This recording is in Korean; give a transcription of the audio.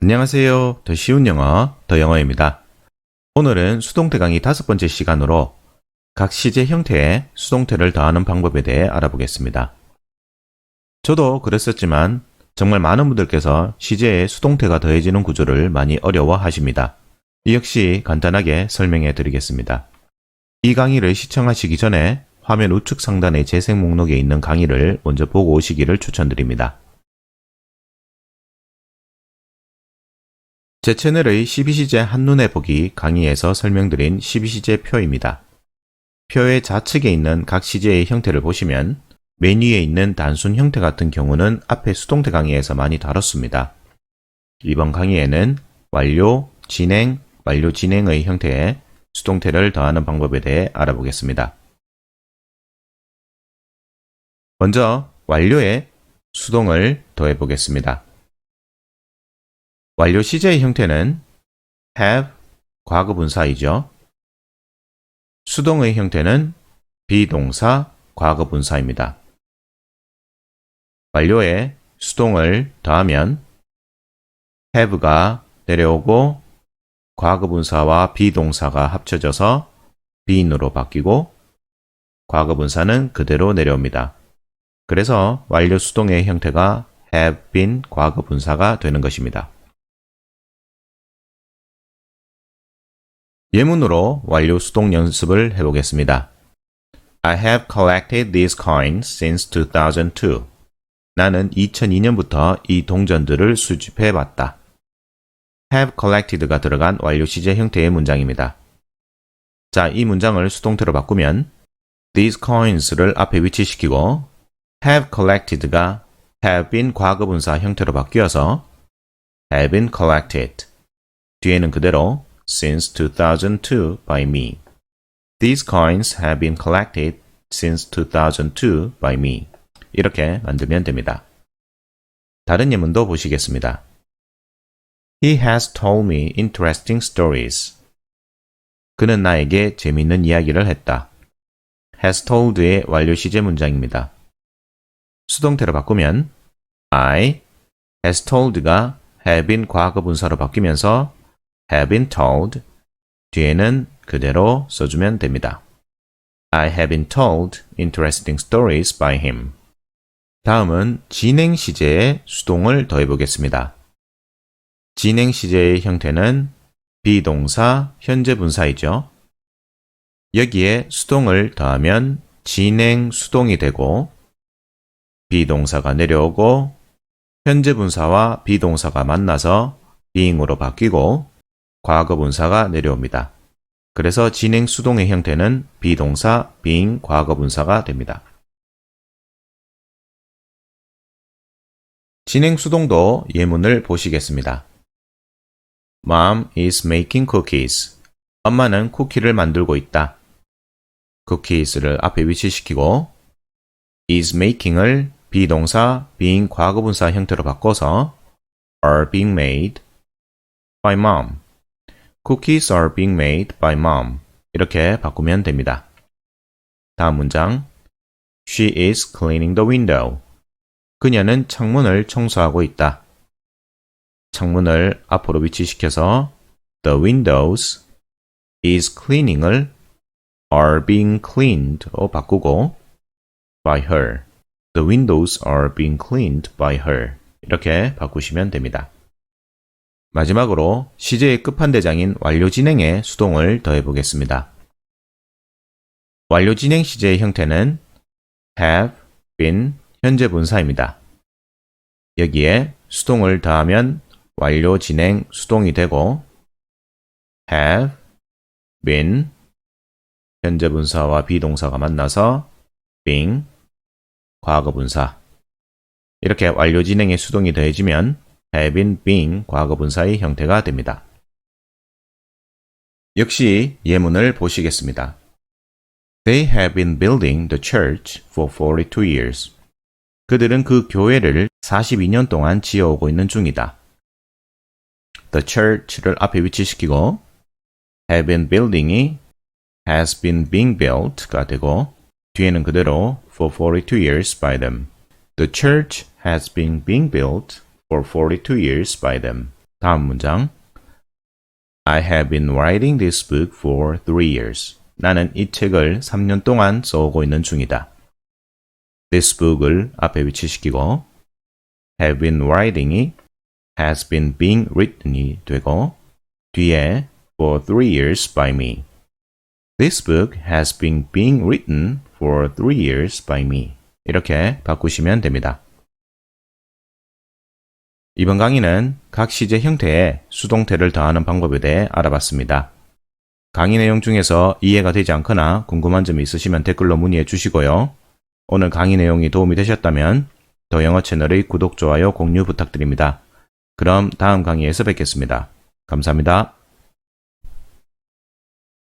안녕하세요. 더 쉬운 영어, 더 영어입니다. 오늘은 수동태 강의 다섯 번째 시간으로 각 시제 형태에 수동태를 더하는 방법에 대해 알아보겠습니다. 저도 그랬었지만 정말 많은 분들께서 시제에 수동태가 더해지는 구조를 많이 어려워 하십니다. 이 역시 간단하게 설명해 드리겠습니다. 이 강의를 시청하시기 전에 화면 우측 상단의 재생 목록에 있는 강의를 먼저 보고 오시기를 추천드립니다. 제 채널의 12시제 한눈에 보기 강의에서 설명드린 12시제 표입니다. 표의 좌측에 있는 각 시제의 형태를 보시면 메뉴에 있는 단순 형태 같은 경우는 앞에 수동태 강의에서 많이 다뤘습니다. 이번 강의에는 완료, 진행, 완료 진행의 형태에 수동태를 더하는 방법에 대해 알아보겠습니다. 먼저 완료에 수동을 더해 보겠습니다. 완료 시제의 형태는 have 과거분사이죠. 수동의 형태는 비동사 과거분사입니다. 완료에 수동을 더하면 have가 내려오고 과거분사와 비동사가 합쳐져서 been으로 바뀌고 과거분사는 그대로 내려옵니다. 그래서 완료 수동의 형태가 have been 과거분사가 되는 것입니다. 예문으로 완료 수동 연습을 해보겠습니다. I have collected these coins since 2002. 나는 2002년부터 이 동전들을 수집해 왔다. have collected가 들어간 완료 시제 형태의 문장입니다. 자, 이 문장을 수동태로 바꾸면 these coins를 앞에 위치시키고 have collected가 have been 과거분사 형태로 바뀌어서 have been collected. 뒤에는 그대로 since 2002 by me. These coins have been collected since 2002 by me. 이렇게 만들면 됩니다. 다른 예문도 보시겠습니다. He has told me interesting stories. 그는 나에게 재밌는 이야기를 했다. has told의 완료 시제 문장입니다. 수동태로 바꾸면 I has told가 have been 과거 분사로 바뀌면서 have been told 뒤에는 그대로 써주면 됩니다. I have been told interesting stories by him. 다음은 진행 시제에 수동을 더해 보겠습니다. 진행 시제의 형태는 비동사, 현재 분사이죠. 여기에 수동을 더하면 진행 수동이 되고 비동사가 내려오고 현재 분사와 비동사가 만나서 being으로 바뀌고 과거 분사가 내려옵니다. 그래서 진행 수동의 형태는 비동사, being, 과거 분사가 됩니다. 진행 수동도 예문을 보시겠습니다. Mom is making cookies. 엄마는 쿠키를 만들고 있다. cookies를 앞에 위치시키고 is making을 비동사, being 과거분사 형태로 바꿔서 are being made by mom. Cookies are being made by mom. 이렇게 바꾸면 됩니다. 다음 문장. She is cleaning the window. 그녀는 창문을 청소하고 있다. 창문을 앞으로 위치시켜서 the windows is cleaning을 are being cleaned로 바꾸고 by her. The windows are being cleaned by her. 이렇게 바꾸시면 됩니다. 마지막으로 시제의 끝판대장인 완료 진행에 수동을 더해 보겠습니다. 완료 진행 시제의 형태는 have, been, 현재 분사입니다. 여기에 수동을 더하면 완료 진행 수동이 되고 have, been, 현재 분사와 비동사가 만나서 being, 과거 분사. 이렇게 완료 진행의 수동이 더해지면 have been, being 과거 분사의 형태가 됩니다. 역시 예문을 보시겠습니다. They have been building the church for 42 years. 그들은 그 교회를 42년 동안 지어오고 있는 중이다. The church를 앞에 위치시키고 have been building이 has been being built가 되고 뒤에는 그대로 for 42 years by them. The church has been being built for 42 years by them. 다음 문장. I have been writing this book for three years. 나는 이 책을 3년 동안 써오고 있는 중이다. This book을 앞에 위치시키고 have been writing이 has been being written이 되고 뒤에 for three years by me. This book has been being written for three years by me. 이렇게 바꾸시면 됩니다. 이번 강의는 각 시제 형태에 수동태를 더하는 방법에 대해 알아봤습니다. 강의 내용 중에서 이해가 되지 않거나 궁금한 점이 있으시면 댓글로 문의해 주시고요. 오늘 강의 내용이 도움이 되셨다면 더 영어 채널의 구독, 좋아요, 공유 부탁드립니다. 그럼 다음 강의에서 뵙겠습니다. 감사합니다.